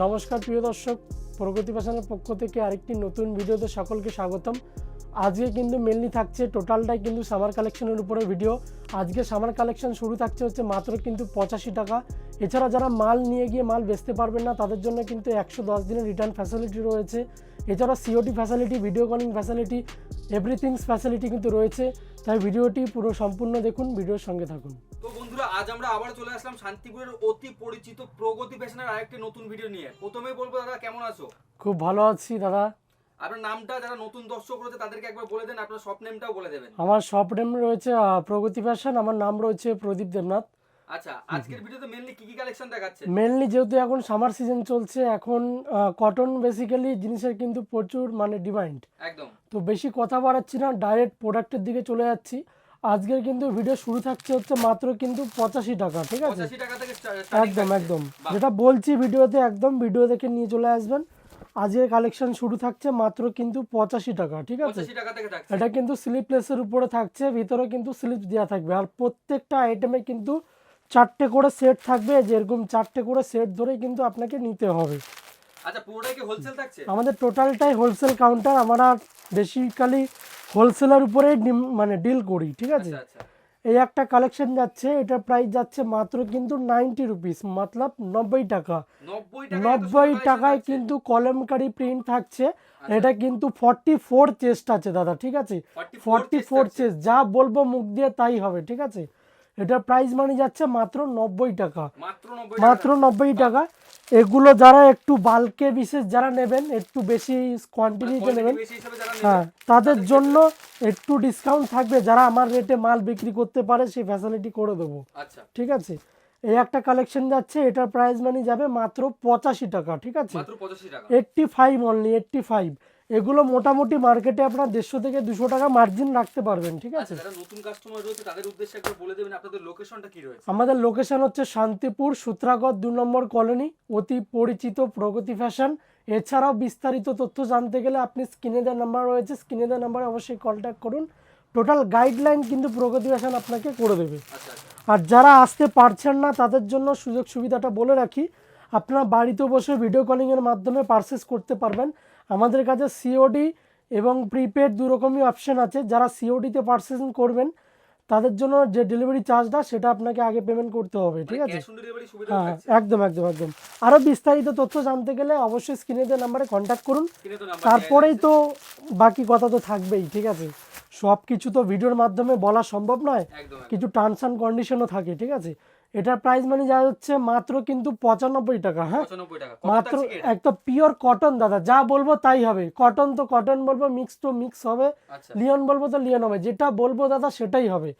নমস্কার, প্রিয় দর্শক। প্রগতি ফ্যাশনের পক্ষ থেকে আরেকটি নতুন ভিডিওতে সকলকে স্বাগতম। আজকে কিন্তু মেনলি থাকছে টোটালটাই কিন্তু সামার কালেকশনের উপরে ভিডিও আজকে সামার কালেকশন শুরু থাকছে হচ্ছে মাত্র কিন্তু পঁচাশি টাকা। এছাড়া যারা মাল নিয়ে গিয়ে মাল বেচতে পারবেন না, তাদের জন্য কিন্তু একশো দশ দিনের রিটার্ন ফ্যাসিলিটি রয়েছে। এছাড়া COT facility video calling facility everything's facility কিন্তু রয়েছে। তাই ভিডিওটি পুরো সম্পূর্ণ দেখুন ভিডিওর সঙ্গে থাকুন। তো বন্ধুরা আজ আমরা আবার চলে আসলাম শান্তিপুরের অতি পরিচিত প্রগতি ফ্যাশনের আরেকটি নতুন ভিডিও নিয়ে। প্রথমেই বলব দাদা কেমন আছো? খুব ভালো আছি দাদা। আপনার নামটা যারা নতুন দর্শক রয়েছে তাদেরকে একবার বলে দেন আপনার শপ নেমটাও বলে দেবেন। আমার শপ নেম রয়েছে প্রগতি ফ্যাশন আমার নাম রয়েছে প্রদীপ দেবনাথ। আচ্ছা আজকের ভিডিওতে মেনলি কি কি কালেকশন দেখাচ্ছে? মেনলি যেহেতু এখন সামার সিজন চলছে এখন কটন বেসিক্যালি জিনিসের কিন্তু প্রচুর মানে ডিমান্ড একদম। তো বেশি কথা বাড়াচ্ছি না ডাইরেক্ট প্রোডাক্টের দিকে চলে যাচ্ছি। আজকের কিন্তু ভিডিও শুরু থাকছে হচ্ছে মাত্র কিন্তু পঁচাশি টাকা ঠিক আছে? একদম একদম। যেটা বলছি ভিডিওতে একদম ভিডিও দেখে নিয়ে চলে আসবেন। আজকের কালেকশন শুরু থাকছে মাত্র কিন্তু পঁচাশি টাকা ঠিক আছে? এটা কিন্তু স্লিপলেসের উপরে থাকছে ভিতরে কিন্তু স্লিপ দেওয়া থাকবে। আর প্রত্যেকটা আইটেমে কিন্তু চারটে করে সেট থাকবে যেরকম চারটে করে সেট ধরে কিন্তু আপনাকে নিতে হবে। আচ্ছা পুরোটাই কি হোলসেল থাকছে? আমাদের টোটালটাই হোলসেল কাউন্টার আমরা বেসিক্যালি হোলসেলের উপরে মানে ডিল করি ঠিক আছে? আচ্ছা আচ্ছা। এই একটা কালেকশন যাচ্ছে এটা প্রাইস যাচ্ছে মাত্র কিন্তু নাইনটি রুপিস মতলব নব্বই টাকা। নব্বই টাকা নব্বই টাকায় কিন্তু কলমকারি প্রিন্ট থাকছে এটা কিন্তু ফর্টি ফোর চেস্ট আছে দাদা ঠিক আছে? ফর্টি ফোর চেস্ট যা বলব মুখ দিয়ে তাই হবে ঠিক আছে? এটার প্রাইস মানে যাচ্ছে মাত্র নব্বই টাকা। মাত্র নব্বই টাকা। এগুলো যারা একটু বালকে বিশেষ যারা নেবেন একটু বেশি কোয়ান্টিটিতে নেবেন হ্যাঁ তাদের জন্য একটু ডিসকাউন্ট থাকবে। যারা আমার রেটে মাল বিক্রি করতে পারে সেই ফ্যাসিলিটি করে দেবো। আচ্ছা। ঠিক আছে? এই একটা কালেকশন যাচ্ছে এটার প্রাইস মানি যাবে মাত্র পঁচাশি টাকা ঠিক আছে? Eighty five only eighty five এগুলো মোটামুটি মার্কেটে আপনার দেড়শো থেকে দুশো টাকা মার্জিন রাখতে পারবেন ঠিক আছে? আচ্ছা নতুন কাস্টমার রয়েছে তাদের উদ্দেশ্যে একবার বলে দেবেন আপনাদের লোকেশনটা কি রয়েছে? আমাদের লোকেশন হচ্ছে শান্তিপুর সূত্রাগড় দু নম্বর কলোনি অতি পরিচিত প্রগতি ফ্যাশন এছাড়াও বিস্তারিত তথ্য জানতে গেলে আপনি স্ক্রিনে দেওয়া নাম্বার রয়েছে স্ক্রিনে দেওয়া নাম্বারে অবশ্যই কন্ট্যাক্ট করুন। টোটাল গাইডলাইন কিন্তু প্রগতি ফ্যাশন আপনাকে করে দেবে। আচ্ছা আচ্ছা। আর যারা আসতে পারছেন না তাদের জন্য সুযোগ সুবিধাটা বলে রাখি আপনারা বাড়িতে বসে ভিডিও কলিংয়ের মাধ্যমে পারচেস করতে পারবেন। আমাদের কাছে সিওডি এবং প্রিপেড দু রকমই অপশন আছে। যারা সিওডিতে পারচেসিং করবেন তাদের জন্য যে ডেলিভারি চার্জটা সেটা আপনাকে আগে পেমেন্ট করতে হবে ঠিক আছে? ডেলিভারি সুবিধা হ্যাঁ একদম একদম একদম। আরও বিস্তারিত তথ্য জানতে গেলে অবশ্যই স্ক্রিনে দেওয়া নাম্বারে কন্ট্যাক্ট করুন। তারপরেই তো বাকি কথা তো থাকবেই ঠিক আছে? সব কিছু তো ভিডিওর মাধ্যমে বলা সম্ভব নয়। কিছু টার্মস অ্যান্ড কন্ডিশনও থাকে ঠিক আছে? এটার প্রাইস মানে যা হচ্ছে মাত্র কিন্তু পঁচানব্বই টাকা হ্যাঁ? মাত্র এটা? একদম পিওর কটন দাদা যা বলব তাই হবে। কটন তো কটন বলব মিক্স তো মিক্স হবে। আচ্ছা। লিওন বলব তো লিওন হবে। যেটা বলব দাদা সেটাই হবে।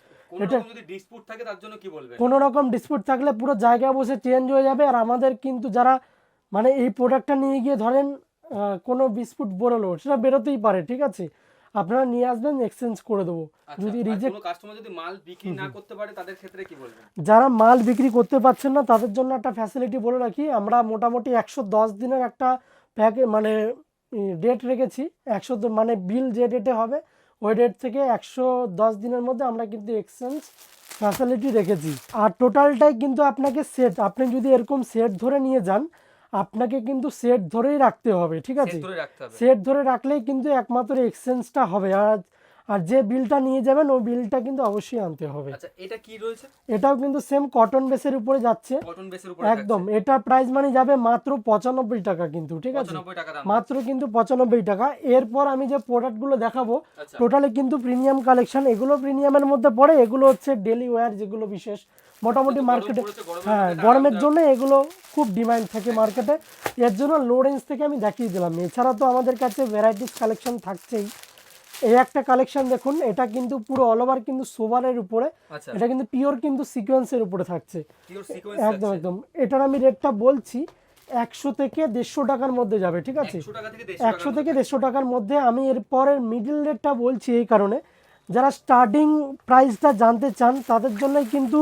বলবেন? কোনো রকম ডিসপুট থাকলে পুরো জায়গায় বসে চেঞ্জ হয়ে যাবে। আর আমাদের কিন্তু যারা মানে এই প্রোডাক্টটা নিয়ে গিয়ে ধরেন কোনো বিস্কুট বেরোলো সেটা বেরোতেই পারে ঠিক আছে? আপনারা নিয়ে আসবেন এক্সচেঞ্জ করে দেবো। আচ্ছা, যদি রিজেক্ট কাস্টমার যদি মাল বিক্রি না করতে পারে তাদের ক্ষেত্রে কি বলবেন? যারা মাল বিক্রি করতে পারছেন না তাদের জন্য একটা ফ্যাসিলিটি বলে রাখি। আমরা মোটামুটি একশো দশ দিনের একটা প্যাকে মানে ডেট রেখেছি। একশো মানে বিল যে ডেটে হবে ওই ডেট থেকে একশো দশ দিনের মধ্যে আমরা কিন্তু এক্সচেঞ্জ ফ্যাসিলিটি রেখেছি। আর টোটালটাই কিন্তু আপনাকে সেট আপনি যদি এরকম সেট ধরে নিয়ে যান আপনাকে কিন্তু সেট ধরেই রাখতে হবে ঠিক আছে? সেট ধরে রাখলেই কিন্তু একমাত্র এক্সচেঞ্জটা হবে। আর আর যে বিলটা নিয়ে যাবেন ওই বিলটা কিন্তু অবশ্যই আনতে হবে। আচ্ছা এটা কি রয়েছে? এটাও কিন্তু সেম কটন বেসের উপরে যাচ্ছে। কটন বেসের উপর একদম এটার প্রাইস মানে যাবে মাত্র পঁচানব্বই টাকা কিন্তু ঠিক আছে? 95 মাত্র কিন্তু পঁচানব্বই টাকা। এরপর আমি যে প্রোডাক্টগুলো দেখাবো আচ্ছা। টোটালি কিন্তু প্রিমিয়াম কালেকশন এগুলো প্রিমিয়ামের মধ্যে পড়ে। এগুলো হচ্ছে ডেলি ওয়্যার যেগুলো বিশেষ মোটামুটি মার্কেটে হ্যাঁ গরমের জন্য এগুলো খুব ডিমান্ড থাকে মার্কেটে এর জন্য লো রেঞ্জ থেকে আমি দেখিয়ে দিলাম। এছাড়া তো আমাদের কাছে ভ্যারাইটিস কালেকশন থাকছেই। এই একটা কালেকশন দেখুন এটা কিন্তু পুরো অল ওভার কিন্তু সোভারের উপরে। আচ্ছা। এটা কিন্তু পিওর কিন্তু সিকোয়েন্সের উপরে থাকছে। একদম একদম। এটার আমি রেটটা বলছি একশো থেকে দেড়শো টাকার মধ্যে যাবে ঠিক আছে? 100 টাকা থেকে 150 একশো থেকে দেড়শো টাকার মধ্যে আমি এরপরের মিডিল রেটটা বলছি এই কারণে। যারা স্টার্টিং প্রাইসটা জানতে চান তাদের জন্যই কিন্তু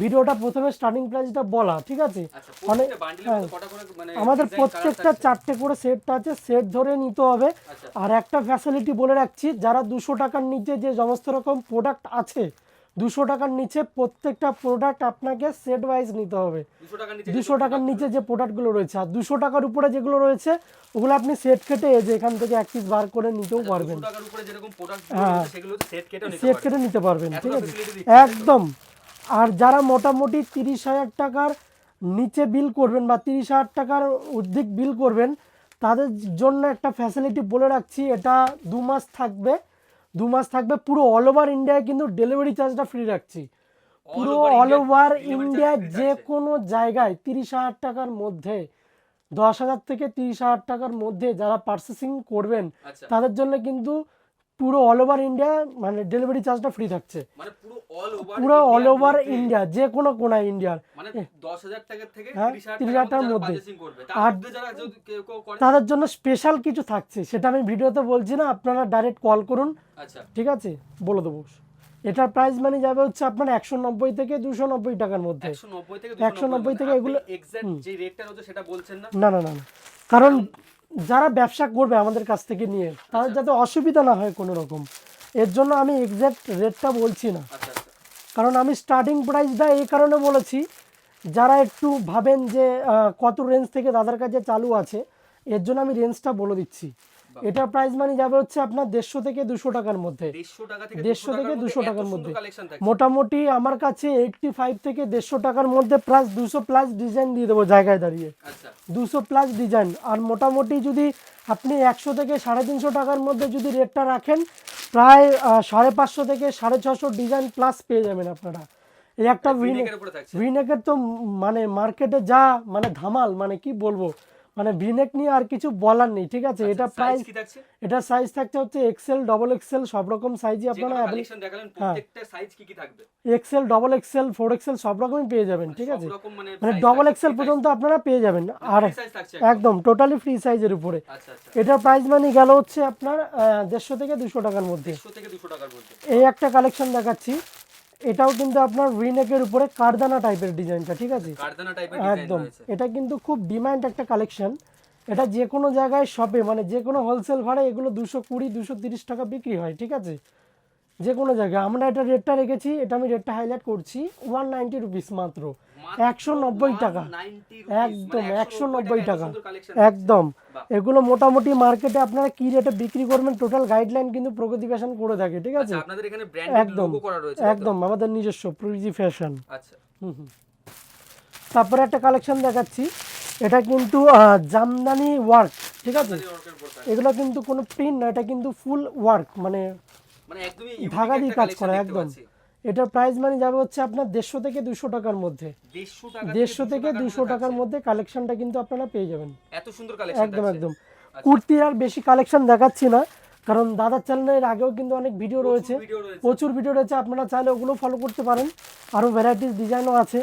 ভিডিওটা প্রথমে স্টার্টিং প্রাইসটা বলা ঠিক আছে? আচ্ছা অনেক হ্যাঁ। মধ্যে কটা করে মানে আমাদের প্রত্যেকটা চারটে করে সেটটা আছে সেট ধরে নিতে হবে। আচ্ছা। আর একটা ফ্যাসিলিটি বলে রাখছি যারা দুশো টাকার নিচে যে সমস্ত রকম প্রোডাক্ট আছে দুশো টাকার নিচে প্রত্যেকটা প্রোডাক্ট আপনাকে সেট ওয়াইজ নিতে হবে। দুশো টাকার নিচে যে প্রোডাক্টগুলো রয়েছে। আর দুশো টাকার উপরে যেগুলো রয়েছে ওগুলো আপনি সেট কেটে যে এখান থেকে এক পিস বার করে নিতেও পারবেন। যেরকম প্রোডাক্ট হ্যাঁ। সেট পারবেন। কেটে নিতে পারবেন ঠিক আছে? একদম। আর যারা মোটামুটি তিরিশ হাজার টাকার নিচে বিল করবেন বা তিরিশ হাজার টাকার অধিক বিল করবেন তাদের জন্য একটা ফ্যাসিলিটি বলে রাখছি এটা দু মাস থাকবে। দু মাস থাকবে পুরো অল ওভার ইন্ডিয়ায় কিন্তু ডেলিভারি চার্জটা ফ্রি রাখছি। পুরো অল ওভার ইন্ডিয়ায় যে কোনো জায়গায় তিরিশ হাজার টাকার মধ্যে দশ হাজার থেকে তিরিশ হাজার টাকার মধ্যে যারা পার্সেসিং করবেন আচ্ছা। তাদের জন্য কিন্তু পুরো অল ওভার ইন্ডিয়া মানে ডেলিভারি চার্জটা ফ্রি থাকছে। মানে পুরো অল ওভার পুরো অল ওভার ইন্ডিয়া যে কোনো কোনায় ইন্ডিয়ার মানে দশ হাজার টাকা থেকে হ্যাঁ, তিরিশ হাজার 30,000 টাকার টাকার মধ্যে আর- তাদের জন্য স্পেশাল কিছু থাকছে সেটা আমি ভিডিওতে বলছি না আপনারা ডাইরেক্ট কল করুন। আচ্ছা। ঠিক আছে? বলে দেবো। এটার প্রাইস মানে যাবে হচ্ছে আপনার একশো নব্বই থেকে দুশো নব্বই টাকার মধ্যে। একশো নব্বই থেকে 190 থেকে এগুলো- এক্সাক্ট যে রেটটা রয়েছে সেটা বলছেন না না না না। কারণ যারা ব্যবসা করবে আমাদের কাছ থেকে নিয়ে তাদের যাতে অসুবিধা না হয় কোনো রকম। এর জন্য আমি এক্স্যাক্ট রেটটা বলছি না। আচ্ছা আচ্ছা। কারণ আমি স্টার্টিং প্রাইসটা এই কারণে বলেছি যারা একটু ভাবেন যে কত রেঞ্জ থেকে দাদার কাছে চালু আছে এর জন্য আমি রেঞ্জটা বলে দিচ্ছি। এটার প্রাইস মানে যাবে হচ্ছে আপনার দেড়শো থেকে দুশো টাকার মধ্যে। দেড়শো থেকে দুশো টাকার মধ্যে মোটামুটি আমার কাছে এইটটি ফাইভ থেকে দেড়শো টাকার মধ্যে প্লাস দুশো প্লাস ডিজাইন দিয়ে দেবো জায়গায় দাঁড়িয়ে। আচ্ছা। দুশো প্লাস ডিজাইন আর মোটামুটি যদি আপনি একশো থেকে সাড়ে তিনশো টাকার মধ্যে যদি রেটটা রাখেন প্রায় সাড়ে পাঁচশো থেকে সাড়ে ছশো ডিজাইন প্লাস পেয়ে যাবেন আপনারা। এই একটা ভিনেকের ভিনেকের তো মানে মার্কেটে যা মানে ধামাল মানে কি বলব? মানে ভিনেক নিয়ে আর কিছু বলার নেই ঠিক আছে? এটা সাইজ প্রাইস কি থাকছে? এটা সাইজ থাকছে হচ্ছে এক্সেল ডবল এক্সেল সব রকম সাইজই আপনারা কালেকশন দেখালেন হ্যাঁ। প্রত্যেকটা সাইজ কি কি থাকবে? XL double XL four XL সব রকমই পেয়ে যাবেন ঠিক আছে? মানে মানে ডবল থাকছে, এক্সেল পর্যন্ত আপনারা পেয়ে যাবেন। আর size- থাকছে একদম টোটালি ফ্রি সাইজের উপরে। আচ্ছা আচ্ছা। এটার প্রাইস মানে গেল হচ্ছে আপনার দেড়শো থেকে দুশো টাকার মধ্যে। দেড়শো থেকে দুশো টাকার মধ্যে। এই একটা কালেকশন দেখাচ্ছি। এটাও কিন্তু আপনার রিনেকের উপরে কারদানা টাইপের ডিজাইনটা ঠিক আছে? কারদানা টাইপের ডিজাইন একদম। এটা কিন্তু খুব ডিমান্ড একটা কালেকশন। এটা যে কোনো জায়গায় শপে মানে যে কোনো হোলসেল ভাড়ায় এগুলো দুশো কুড়ি দুশো তিরিশ টাকা বিক্রি হয় ঠিক আছে? যে কোনো জায়গায়। আমরা এটা রেটটা রেখেছি এটা আমি রেটটা হাইলাইট করছি ওয়ান নাইনটি রুপিস মাত্র। একশো নব্বই টাকা। একদম মানে একশো নব্বই টাকা একদম। এগুলো মোটামুটি মার্কেটে আপনারা কি রেটে বিক্রি করবেন টোটাল গাইডলাইন কিন্তু প্রগতি ফ্যাশন করে থাকে ঠিক আছে? আচ্ছা আপনাদের এখানে ব্র্যান্ডেড একদম লোগো করা রয়েছে একদম আমাদের নিজস্ব প্রগতি ফ্যাশন আচ্ছা। তারপরে একটা কালেকশন দেখাচ্ছি। এটা কিন্তু জামদানি ওয়ার্ক ঠিক আছে। এগুলো কিন্তু কোনো প্রিন্ট না এটা কিন্তু ফুল ওয়ার্ক মানে মানে একদমই unique দিয়ে কাজ করা একদম। এটার প্রাইস মানে যাবে হচ্ছে আপনার দেড়শো থেকে দুশো টাকার মধ্যে। দেড়শো থেকে দুশো টাকার মধ্যে কালেকশনটা কিন্তু আপনারা পেয়ে যাবেন। এত সুন্দর কালেকশন একদম একদম। কুর্তির আর বেশি কালেকশন দেখাচ্ছি না কারণ দাদার চ্যানেলের আগেও কিন্তু অনেক ভিডিও রয়েছে। প্রচুর ভিডিও রয়েছে আপনারা চাইলে ওগুলো ফলো করতে পারেন। আরও ভ্যারাইটিস ডিজাইনও আছে।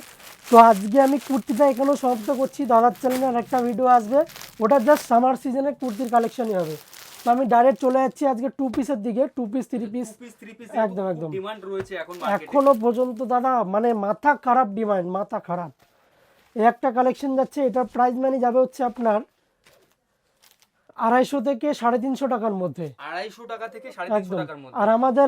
তো আজকে আমি কুর্তিটা এখানেও সমাপ্ত করছি। দাদার চ্যানেলে আর একটা ভিডিও আসবে। ওটা জাস্ট সামার সিজনে কুর্তির কালেকশনই হবে। তো আমি ডাইরেক্ট চলে যাচ্ছি আজকে টু পিসের দিকে টু পিস থ্রি পিস একদম, একদম। ডিমান্ড রয়েছে এখন এখনও পর্যন্ত দাদা মানে মাথা খারাপ ডিমান্ড মাথা খারাপ। একটা কালেকশন যাচ্ছে এটার প্রাইস মানে যাবে হচ্ছে আপনার আড়াইশো থেকে সাড়ে তিনশো টাকার মধ্যে। আড়াইশো টাকা থেকে একদম। আর আমাদের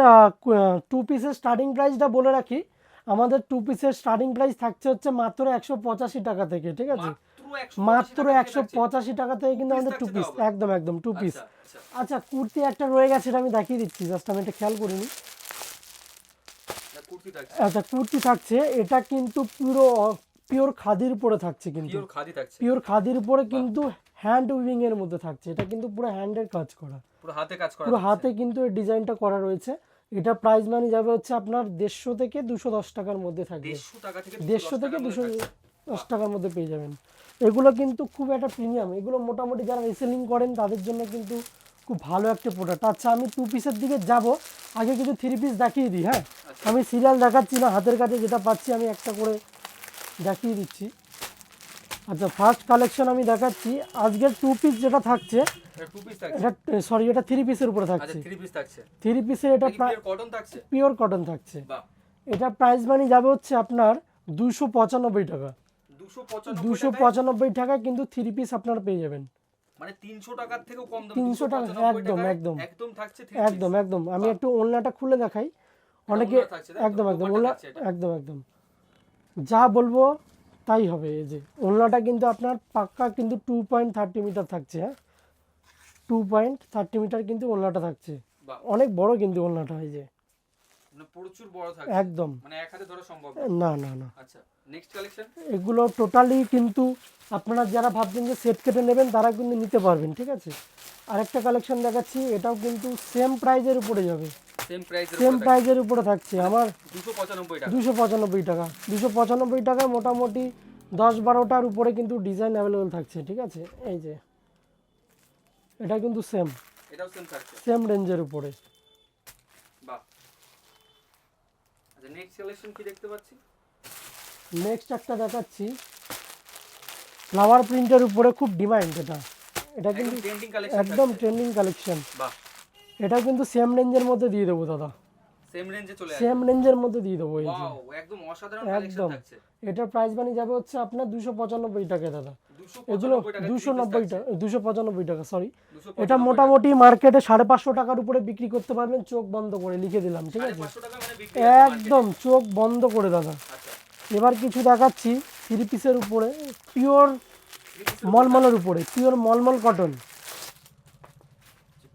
টু পিসের স্টার্টিং প্রাইসটা বলে রাখি আমাদের টু পিসের স্টার্টিং প্রাইস থাকছে হচ্ছে মাত্র একশো পঁচাশি টাকা থেকে ঠিক আছে? মাত্র 185 মাত্র টাকা একশো পঁচাশি টাকা থেকে কিন্তু আমাদের টু পিস একদম একদম টু পিস আচ্ছা, আচ্ছা। আচ্ছা কুর্তি একটা রয়ে গেছে এটা আমি দেখিয়ে দিচ্ছি। জাস্ট আমি এটা খেয়াল করিনি। আচ্ছা কুর্তি থাকছে। এটা কিন্তু পুরো পিওর খাদির উপরে থাকছে কিন্তু। পিওর খাদির উপরে কিন্তু হ্যান্ড উইভিং এর মধ্যে থাকছে। এটা কিন্তু পুরো হ্যান্ডের কাজ করা। পুরো হাতে কাজ করা পুরো হাতে কিন্তু এই ডিজাইনটা করা রয়েছে। এটা প্রাইস মানে যাবে হচ্ছে আপনার দেড়শো থেকে দুশো দশ টাকার মধ্যে থাকবে। দেড়শো টাকা থেকে দেড়শো 210 থেকে দুশো দশ টাকার মধ্যে পেয়ে যাবেন। এগুলো কিন্তু খুব একটা প্রিমিয়াম এগুলো মোটামুটি যারা রিসেলিং করেন তাদের জন্য কিন্তু খুব ভালো একটা প্রোডাক্ট আচ্ছা আমি টু পিসের দিকে যাব। আগে কিছু থ্রি পিস দেখিয়ে দিই হ্যাঁ? আমি সিরিয়াল দেখাচ্ছি না হাতের কাছে যেটা পাচ্ছি আমি একটা করে দেখিয়ে দিচ্ছি। আচ্ছা ফার্স্ট কালেকশন আমি দেখাচ্ছি। আজকের টু পিস যেটা থাকছে এটা সরি এটা থ্রি পিসের উপরে আচ্ছা থাকছে। থ্রি পিস পিসের এটা পিওর কটন থাকছে? এটা প্রাইস মানে যাবে হচ্ছে আপনার দুশো পঁচানব্বই টাকা। দুশো পঁচানব্বই টাকায় কিন্তু থ্রি পিস আপনারা পেয়ে যাবেন। মানে তিনশো টাকার থেকেও কম দাম 300 টাকা, একদম, একদম। একদম থাকছে একদম একদম। আমি একটু ওনলাটা খুলে দেখাই। অনেকে তাই তো? একদম একদম এটা। একদম একদম। যা বলব তাই হবে এই যে। ওলনাটা কিন্তু আপনার পাক্কা কিন্তু টু পয়েন্ট থার্টি মিটার থাকছে হ্যাঁ? টু পয়েন্ট থার্টি মিটার কিন্তু ওলনাটা থাকছে। অনেক বড় কিন্তু ওলনাটা এই যে। প্রচুর বড় থাকছে। একদম। মানে এক হাতে ধরা সম্ভব না। না না আচ্ছা নেক্সট কালেকশন এগুলো টোটালি কিন্তু আপনারা যারা ভাবছেন যে সেট কেটে নেবেন তারা কিন্তু নিতে পারবেন ঠিক আছে? আরেকটা কালেকশন দেখাচ্ছি এটাও কিন্তু সেম প্রাইজের উপরে যাবে। সেম প্রাইজের উপরে থাকছে। আমার। দুশো পঁচানব্বই টাকা। দুশো পঁচানব্বই টাকায় মোটামুটি দশ বারোটার উপরে কিন্তু ডিজাইন অ্যাভেলেবেল থাকছে ঠিক আছে? এই যে এটা কিন্তু সেম সেম রেঞ্জের উপরে বাহ আচ্ছা নেক্সট কালেকশন কি দেখতে পাচ্ছি? নেক্সট একটা দেখাচ্ছি। ফ্লাওয়ার প্রিন্টের উপরে খুব ডিমান্ড এটা। এটা কিন্তু ট্রেন্ডিং কালেকশন একদম ট্রেন্ডিং কালেকশন বাহ। এটা কিন্তু সেম রেঞ্জের মধ্যে দিয়ে দেবো দাদা। সেম রেঞ্জে চলে সেম রেঞ্জের মধ্যে দিয়ে দেবো এই যে। একদম অসাধারণ কালেকশন থাকছে। এটার প্রাইস বানি যাবে হচ্ছে আপনার দুশো পঁচানব্বই টাকা দাদা। 295 এগুলো দুশো নব্বই টাকা। দুশো পঁচানব্বই টাকা সরি এটা মোটামুটি মার্কেটে সাড়ে পাঁচশো টাকার উপরে বিক্রি করতে পারবেন চোখ বন্ধ করে লিখে দিলাম ঠিক আছে? 500 টাকা মানে একদম চোখ বন্ধ করে দাদা। আচ্ছা। এবার কিছু দেখাচ্ছি থ্রি পিসের উপরে পিওর মলমলের উপরে pure mulmul cotton.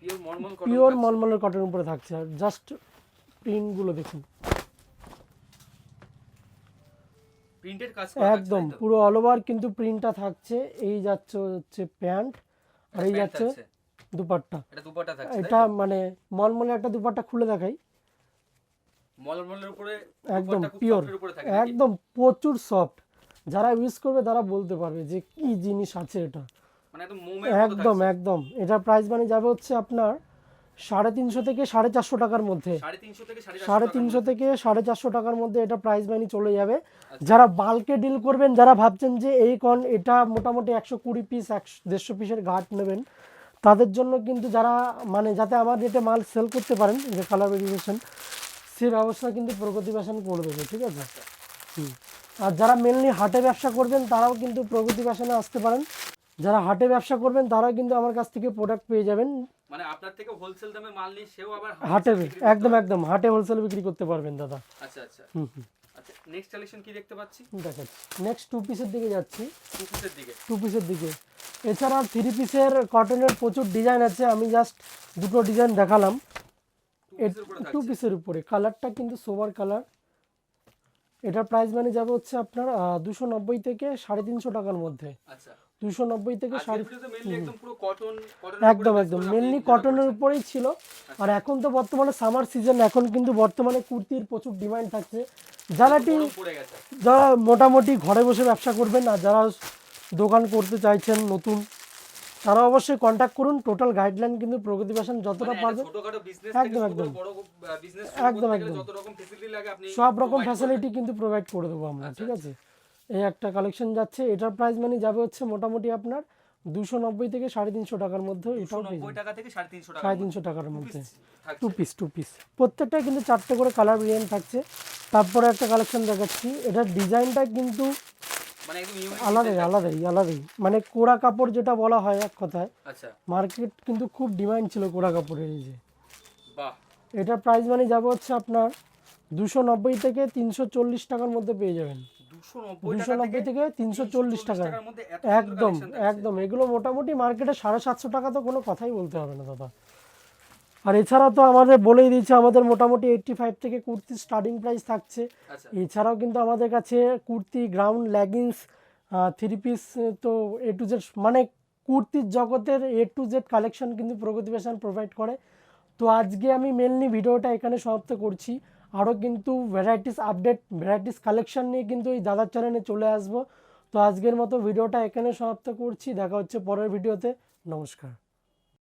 Pure mulmul cotton pure মলমলের cotton উপরে থাকছে আর জাস্ট প্রিন্টগুলো দেখুন। প্রিন্টেড কাজ একদম পুরো অল ওভার কিন্তু প্রিন্টটা থাকছে এই যাচ্ছে হচ্ছে প্যান্ট আর এই যাচ্ছে দুপাট্টা। এটা দুপাটা থাকছে এটা মানে মলমলে একটা দুপাট্টা খুলে দেখাই। মলমলের উপরে একদম পিওর একদম প্রচুর সফট যারা ইউজ করবে তারা বলতে পারবে যে কি জিনিস আছে এটা। মানে একদম একদম একদম। এটার প্রাইস মানে যাবে হচ্ছে আপনার সাড়ে তিনশো থেকে সাড়ে চারশো টাকার মধ্যে। সাড়ে তিনশো থেকে সাড়ে চারশো টাকার মধ্যে। এটা প্রাইস মানি চলে যাবে। আচ্ছা। যারা বাল্কে ডিল করবেন যারা ভাবছেন যে এই কন এটা মোটামুটি একশো কুড়ি পিস একশো দেড়শো পিসের ঘাট নেবেন তাদের জন্য কিন্তু যারা মানে যাতে আমার রেটে মাল সেল করতে পারেন যে কালার ভেরিয়েশন সে ব্যবস্থা কিন্তু প্রগতি ফ্যাশন করে দেবে ঠিক আছে? হুম। আর যারা মেনলি হাটে ব্যবসা করবেন তারাও কিন্তু প্রগতি ফ্যাশনে আসতে পারেন। যারা হাটে ব্যবসা করবেন তারাও কিন্তু আমার কাছ থেকে প্রোডাক্ট পেয়ে যাবেন। মানে আপনার থেকে হোলসেল দামে মাল নিয়ে সেও আবার হাটে একদম একদম হাটে হোলসেল বিক্রি করতে পারবেন দাদা। আচ্ছা আচ্ছা। আচ্ছা নেক্সট কালেকশন কি দেখতে পাচ্ছি? দেখাচ্ছি নেক্সট টু পিসের দিকে যাচ্ছি। টু পিসের দিকে। টু পিসের দিকে। এছাড়া থ্রি পিসের কটনের প্রচুর ডিজাইন আছে আমি জাস্ট দুটো ডিজাইন দেখালাম। টু টু পিসের উপরে কালারটা কিন্তু সোবার কালার এটার প্রাইস মানে যাবে হচ্ছে আপনার দুশো নব্বই থেকে সাড়ে তিনশো টাকার মধ্যে। আচ্ছা। দুশো নব্বই থেকে সাড়ে একদম একদম মেনলি কটনের উপরেই ছিল। আর এখন তো বর্তমানে সামার সিজন এখন কিন্তু বর্তমানে কুর্তির প্রচুর ডিমান্ড থাকছে। যারা যারা মোটামুটি ঘরে বসে ব্যবসা করবেন আর যারা দোকান করতে চাইছেন নতুন তারা অবশ্যই কন্ট্যাক্ট করুন। টোটাল গাইডলাইন কিন্তু প্রগতি ফ্যাশন যতটা মানে পারবে একদম, একদম। একদম, একদম। সব রকম ফ্যাসিলিটি কিন্তু প্রোভাইড করে দেবো আমরা আচ্ছা, ঠিক আছে? এই একটা কালেকশন যাচ্ছে এটার প্রাইস মানে যাবে হচ্ছে মোটামুটি আপনার দুশো নব্বই থেকে সাড়ে তিনশো টাকার মধ্যে এটাও পেয়ে 90 যাবেন। টাকা থেকে সাড়ে তিনশো টাকার মধ্যে। টু পিস টু পিস প্রত্যেকটা কিন্তু চারটে করে কালার ভেরিয়েন্ট থাকছে। তারপরে একটা কালেকশন দেখাচ্ছি। এটার ডিজাইনটা কিন্তু আলাদাই আলাদাই আলাদাই। মানে কোড়া কাপড় যেটা বলা হয় এক কথায় আচ্ছা। মার্কেট কিন্তু খুব ডিমান্ড ছিল কোড়া কাপড়ের এই যে। এটার প্রাইস মানে যাবে হচ্ছে আপনার দুশো নব্বই থেকে তিনশো চল্লিশ টাকার মধ্যে পেয়ে যাবেন। দুশো নব্বই থেকে তিনশো চল্লিশ টাকা একদম একদম। এগুলো মোটামুটি মার্কেটে সাড়ে সাতশো টাকা তো কোনো কথাই বলতে হবে না দাদা। আর এছাড়া তো আমাদের বলেই দিয়েছে আমাদের মোটামুটি এইটটি ফাইভ থেকে কুর্তি স্টার্টিং প্রাইস থাকছে। আচ্ছা। এছাড়াও কিন্তু আমাদের কাছে kurti ground leggings three piece তো এ টু জেড মানে কুর্তির জগতের এ টু জেড কালেকশন কিন্তু প্রগতি ফ্যাশন প্রোভাইড করে। তো আজকে আমি মেনলি ভিডিওটা এখানে সমাপ্ত করছি। আরও কিন্তু ভ্যারাইটিস আপডেট ভ্যারাইটিস কালেকশন নিয়ে কিন্তু এই দাদার চ্যানেলে চলে আসব। তো আজকের মতো ভিডিওটা এখানে সমাপ্ত করছি। দেখা হচ্ছে পরের ভিডিওতে। নমস্কার।